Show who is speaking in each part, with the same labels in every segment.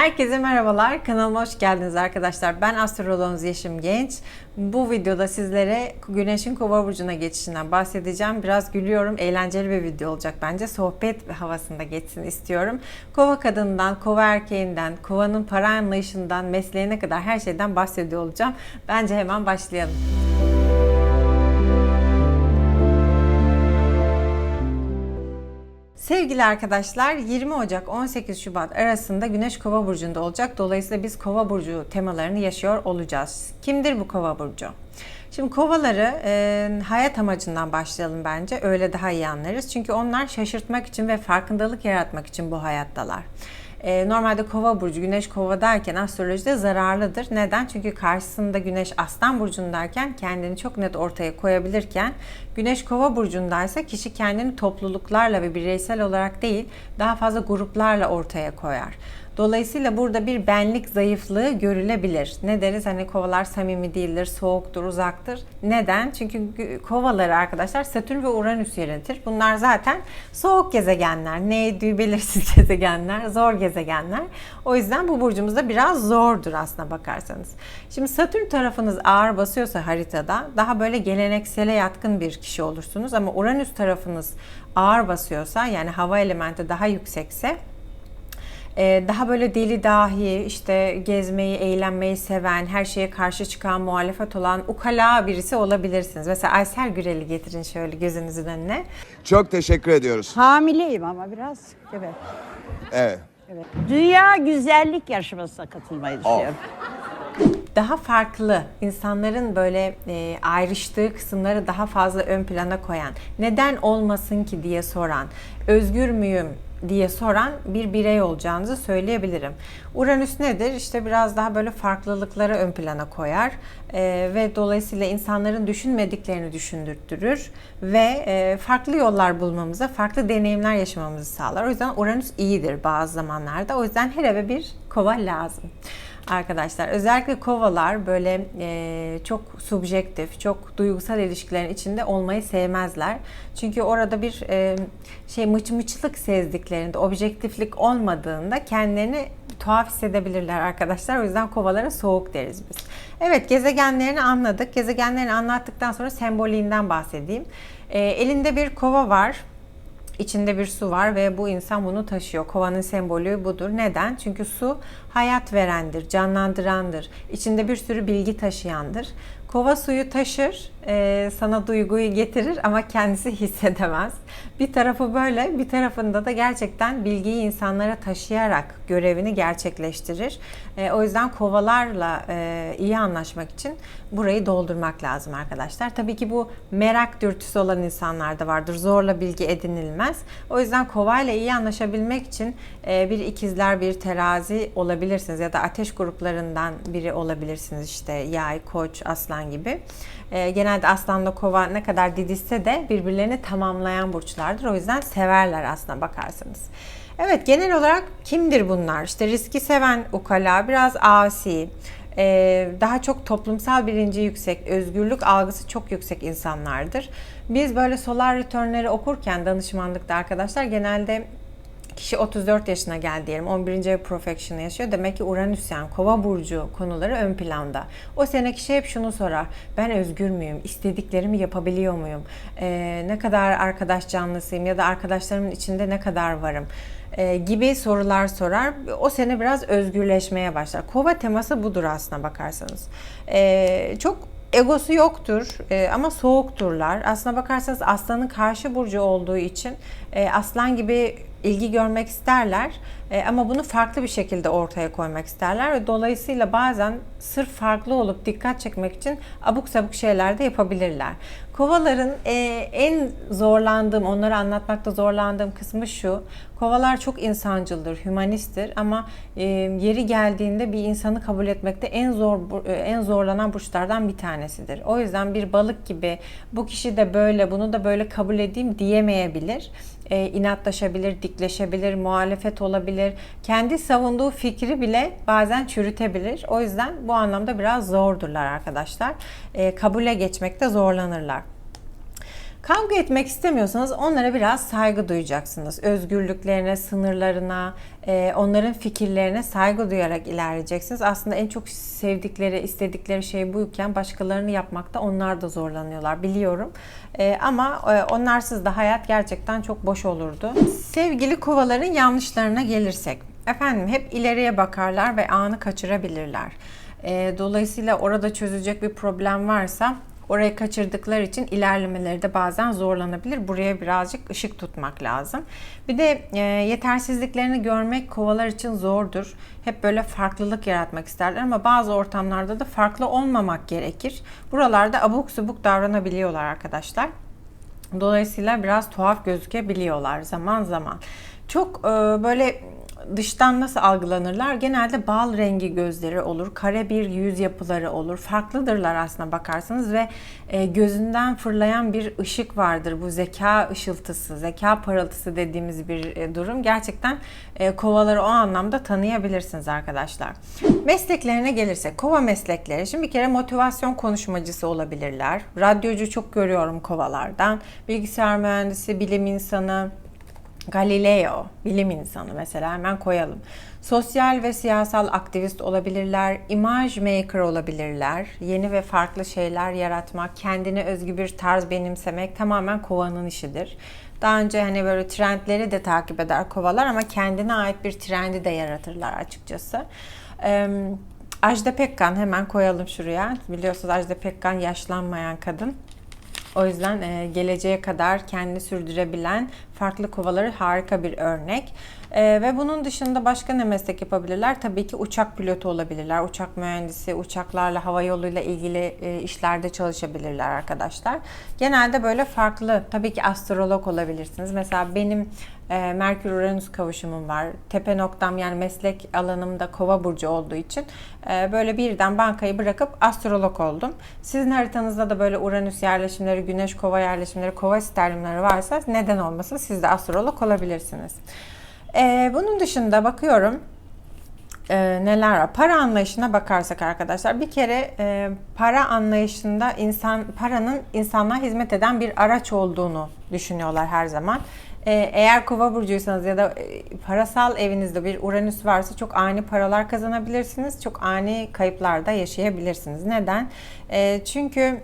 Speaker 1: Herkese merhabalar. Kanalıma hoş geldiniz arkadaşlar. Ben astroloğunuz Yeşim Genç. Bu videoda sizlere Güneş'in Kova burcuna geçişinden bahsedeceğim. Biraz gülüyorum. Eğlenceli bir video olacak bence. Sohbet havasında geçsin istiyorum. Kova kadından, kova erkeğinden, kovanın para anlayışından, mesleğine kadar her şeyden bahsediyor olacağım. Bence hemen başlayalım. Sevgili arkadaşlar 20 Ocak 18 Şubat arasında Güneş Kova burcunda olacak. Dolayısıyla biz Kova burcu temalarını yaşıyor olacağız. Kimdir bu Kova burcu? Şimdi kovaları e, hayat amacından başlayalım bence. Öyle daha iyi anlarız. Çünkü onlar şaşırtmak için ve farkındalık yaratmak için bu hayattalar. E, normalde kova burcu, güneş kova derken astrolojide zararlıdır. Neden? Çünkü karşısında güneş aslan burcundayken kendini çok net ortaya koyabilirken güneş kova burcundaysa kişi kendini topluluklarla ve bireysel olarak değil daha fazla gruplarla ortaya koyar. Dolayısıyla burada bir benlik zayıflığı görülebilir. Ne deriz? Hani kovalar samimi değildir, soğuktur, uzaktır. Neden? Çünkü kovaları arkadaşlar Satürn ve Uranüs yönetir. Bunlar zaten soğuk gezegenler. Neydi belirsiz gezegenler, zor gezegenler. O yüzden bu burcumuzda biraz zordur aslına bakarsanız. Şimdi Satürn tarafınız ağır basıyorsa haritada daha böyle geleneksele yatkın bir kişi olursunuz. Ama Uranüs tarafınız ağır basıyorsa yani hava elementi daha yüksekse daha böyle deli dahi, işte gezmeyi, eğlenmeyi seven, her şeye karşı çıkan, muhalefet olan ukala birisi olabilirsiniz. Mesela Aysel Gürel'i getirin şöyle gözünüzün önüne.
Speaker 2: Çok teşekkür ediyoruz.
Speaker 3: Hamileyim ama biraz. Evet.
Speaker 2: Evet.
Speaker 3: evet. Dünya güzellik yarışmasına katılmayı düşünüyorum.
Speaker 1: Daha farklı, insanların böyle e, ayrıştığı kısımları daha fazla ön plana koyan, neden olmasın ki diye soran, özgür müyüm, diye soran bir birey olacağınızı söyleyebilirim. Uranüs nedir? İşte biraz daha böyle farklılıkları ön plana koyar e, ve dolayısıyla insanların düşünmediklerini düşündürtürür ve e, farklı yollar bulmamıza, farklı deneyimler yaşamamızı sağlar. O yüzden Uranüs iyidir bazı zamanlarda. O yüzden her eve bir kova lazım arkadaşlar. Özellikle kovalar böyle e, çok subjektif, çok duygusal ilişkilerin içinde olmayı sevmezler. Çünkü orada bir e, şey mıç mıçlık sezdiklerinde, objektiflik olmadığında kendilerini tuhaf hissedebilirler arkadaşlar. O yüzden kovalara soğuk deriz biz. Evet gezegenlerini anladık. Gezegenlerini anlattıktan sonra semboliğinden bahsedeyim. E, elinde bir kova var. İçinde bir su var ve bu insan bunu taşıyor. Kovanın sembolü budur. Neden? Çünkü su hayat verendir, canlandırandır. İçinde bir sürü bilgi taşıyandır. Kova suyu taşır, e, sana duyguyu getirir ama kendisi hissedemez. Bir tarafı böyle, bir tarafında da gerçekten bilgiyi insanlara taşıyarak görevini gerçekleştirir. E, o yüzden kovalarla e, iyi anlaşmak için burayı doldurmak lazım arkadaşlar. Tabii ki bu merak dürtüsü olan insanlar da vardır. Zorla bilgi edinilmez. O yüzden kovayla iyi anlaşabilmek için e, bir ikizler, bir terazi olabilirsiniz ya da ateş gruplarından biri olabilirsiniz. İşte yay, koç, aslan gibi. E, genelde aslanla kova ne kadar didişse de birbirlerini tamamlayan burçlardır. O yüzden severler aslına bakarsanız. Evet genel olarak kimdir bunlar? İşte riski seven ukala, biraz asi, e, daha çok toplumsal bilinci yüksek, özgürlük algısı çok yüksek insanlardır. Biz böyle solar returnleri okurken danışmanlıkta arkadaşlar genelde kişi 34 yaşına geldi diyelim 11. ev perfection'ı yaşıyor. Demek ki Uranüs yani kova burcu konuları ön planda. O sene kişi hep şunu sorar. Ben özgür müyüm? İstediklerimi yapabiliyor muyum? Ee, ne kadar arkadaş canlısıyım ya da arkadaşlarımın içinde ne kadar varım? Ee, gibi sorular sorar. O sene biraz özgürleşmeye başlar. Kova teması budur aslına bakarsanız. Ee, çok egosu yoktur e, ama soğukturlar. Aslına bakarsanız aslanın karşı burcu olduğu için e, aslan gibi ilgi görmek isterler e, ama bunu farklı bir şekilde ortaya koymak isterler ve dolayısıyla bazen sırf farklı olup dikkat çekmek için abuk sabuk şeyler de yapabilirler. Kovaların e, en zorlandığım, onları anlatmakta zorlandığım kısmı şu. Kovalar çok insancıldır, hümanisttir ama e, yeri geldiğinde bir insanı kabul etmekte en zor en zorlanan burçlardan bir tanesidir. O yüzden bir balık gibi bu kişi de böyle, bunu da böyle kabul edeyim diyemeyebilir. E, inatlaşabilir, dikleşebilir, muhalefet olabilir. Kendi savunduğu fikri bile bazen çürütebilir. O yüzden bu anlamda biraz zordurlar arkadaşlar. E, kabule geçmekte zorlanırlar. Kavga etmek istemiyorsanız onlara biraz saygı duyacaksınız. Özgürlüklerine, sınırlarına, e, onların fikirlerine saygı duyarak ilerleyeceksiniz. Aslında en çok sevdikleri, istedikleri şey buyken başkalarını yapmakta onlar da zorlanıyorlar biliyorum. E, ama e, onlarsız da hayat gerçekten çok boş olurdu. Sevgili kovaların yanlışlarına gelirsek. Efendim hep ileriye bakarlar ve anı kaçırabilirler. Dolayısıyla orada çözecek bir problem varsa orayı kaçırdıkları için ilerlemeleri de bazen zorlanabilir. Buraya birazcık ışık tutmak lazım. Bir de e, yetersizliklerini görmek kovalar için zordur. Hep böyle farklılık yaratmak isterler ama bazı ortamlarda da farklı olmamak gerekir. Buralarda abuk subuk davranabiliyorlar arkadaşlar. Dolayısıyla biraz tuhaf gözükebiliyorlar zaman zaman. Çok e, böyle dıştan nasıl algılanırlar? Genelde bal rengi gözleri olur, kare bir yüz yapıları olur. Farklıdırlar aslına bakarsanız ve e, gözünden fırlayan bir ışık vardır. Bu zeka ışıltısı, zeka parıltısı dediğimiz bir e, durum. Gerçekten e, kovaları o anlamda tanıyabilirsiniz arkadaşlar. Mesleklerine gelirsek, kova meslekleri. Şimdi bir kere motivasyon konuşmacısı olabilirler. Radyocu çok görüyorum kovalardan. Bilgisayar mühendisi, bilim insanı, Galileo, bilim insanı mesela hemen koyalım. Sosyal ve siyasal aktivist olabilirler, image maker olabilirler. Yeni ve farklı şeyler yaratmak, kendine özgü bir tarz benimsemek tamamen kovanın işidir. Daha önce hani böyle trendleri de takip eder kovalar ama kendine ait bir trendi de yaratırlar açıkçası. Ee, Ajda Pekkan hemen koyalım şuraya. Biliyorsunuz Ajda Pekkan yaşlanmayan kadın. O yüzden e, geleceğe kadar kendini sürdürebilen farklı kovaları harika bir örnek. E, ve bunun dışında başka ne meslek yapabilirler? Tabii ki uçak pilotu olabilirler, uçak mühendisi, uçaklarla, hava yoluyla ilgili e, işlerde çalışabilirler arkadaşlar. Genelde böyle farklı, tabii ki astrolog olabilirsiniz. Mesela benim e, Merkür-Uranüs kavuşumum var. Tepe noktam yani meslek alanımda kova burcu olduğu için e, böyle birden bankayı bırakıp astrolog oldum. Sizin haritanızda da böyle Uranüs yerleşimleri, Güneş kova yerleşimleri, kova sterlimleri varsa neden olmasın siz de astrolog olabilirsiniz. E, bunun dışında bakıyorum e, neler var? Para anlayışına bakarsak arkadaşlar bir kere e, para anlayışında insan paranın insanlığa hizmet eden bir araç olduğunu düşünüyorlar her zaman. E, eğer kova burcuysanız ya da e, parasal evinizde bir uranüs varsa çok ani paralar kazanabilirsiniz. Çok ani kayıplar da yaşayabilirsiniz. Neden? E, çünkü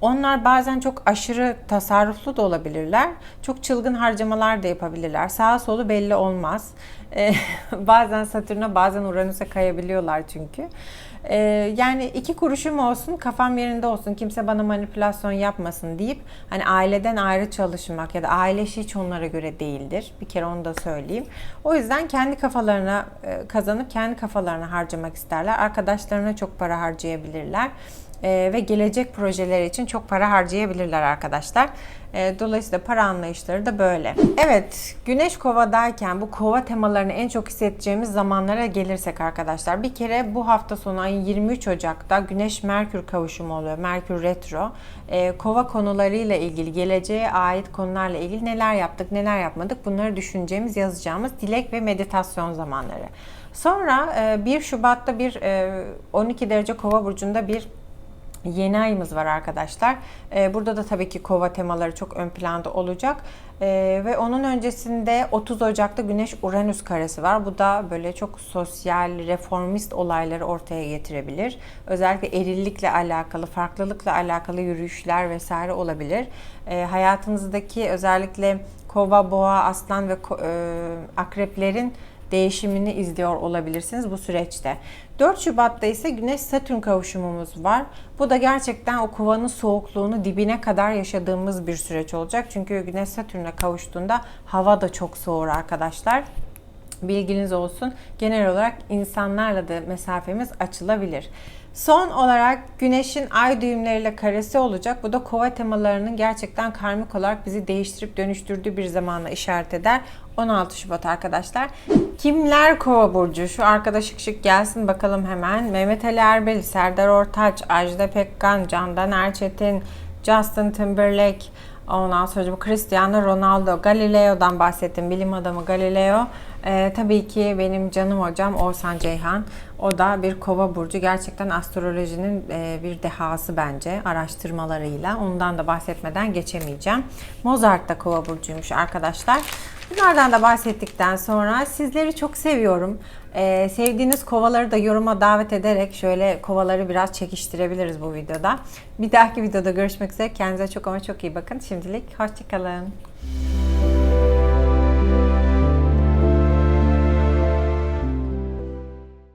Speaker 1: onlar bazen çok aşırı tasarruflu da olabilirler. Çok çılgın harcamalar da yapabilirler. Sağa solu belli olmaz. Ee, bazen Satürn'e bazen Uranüs'e kayabiliyorlar çünkü. Ee, yani iki kuruşum olsun kafam yerinde olsun kimse bana manipülasyon yapmasın deyip hani aileden ayrı çalışmak ya da aile işi hiç onlara göre değildir. Bir kere onu da söyleyeyim. O yüzden kendi kafalarına e, kazanıp kendi kafalarına harcamak isterler. Arkadaşlarına çok para harcayabilirler e, ve gelecek projeleri için çok para harcayabilirler arkadaşlar. E, dolayısıyla para anlayışları da böyle. Evet, Güneş Kova'dayken bu kova temalarını en çok hissedeceğimiz zamanlara gelirsek arkadaşlar. Bir kere bu hafta sonu ayın 23 Ocak'ta Güneş Merkür kavuşumu oluyor. Merkür Retro. E, kova konularıyla ilgili, geleceğe ait konularla ilgili neler yaptık, neler yapmadık bunları düşüneceğimiz, yazacağımız dilek ve meditasyon zamanları. Sonra 1 Şubat'ta bir 12 derece kova burcunda bir Yeni ayımız var arkadaşlar. Ee, burada da tabii ki kova temaları çok ön planda olacak. Ee, ve onun öncesinde 30 Ocak'ta Güneş Uranüs karesi var. Bu da böyle çok sosyal, reformist olayları ortaya getirebilir. Özellikle erillikle alakalı, farklılıkla alakalı yürüyüşler vesaire olabilir. Ee, hayatınızdaki özellikle kova, boğa, aslan ve e, akreplerin değişimini izliyor olabilirsiniz bu süreçte. 4 Şubat'ta ise Güneş Satürn kavuşumumuz var. Bu da gerçekten o kovanın soğukluğunu dibine kadar yaşadığımız bir süreç olacak. Çünkü Güneş Satürn'e kavuştuğunda hava da çok soğur arkadaşlar. Bilginiz olsun. Genel olarak insanlarla da mesafemiz açılabilir. Son olarak Güneş'in ay düğümleriyle karesi olacak. Bu da kova temalarının gerçekten karmik olarak bizi değiştirip dönüştürdüğü bir zamanla işaret eder. 16 Şubat arkadaşlar. Kimler kova burcu? Şu arkada şık şık gelsin bakalım hemen. Mehmet Ali Erbil, Serdar Ortaç, Ajda Pekkan, Candan Erçetin, Justin Timberlake, Ondan sonra bu Cristiano Ronaldo, Galileo'dan bahsettim. Bilim adamı Galileo. Ee, tabii ki benim canım hocam Oğuzhan Ceyhan. O da bir kova burcu. Gerçekten astrolojinin e, bir dehası bence araştırmalarıyla. Ondan da bahsetmeden geçemeyeceğim. Mozart da kova burcuymuş arkadaşlar. Bunlardan da bahsettikten sonra sizleri çok seviyorum. Ee, sevdiğiniz kovaları da yoruma davet ederek şöyle kovaları biraz çekiştirebiliriz bu videoda. Bir dahaki videoda görüşmek üzere. Kendinize çok ama çok iyi bakın. Şimdilik hoşçakalın.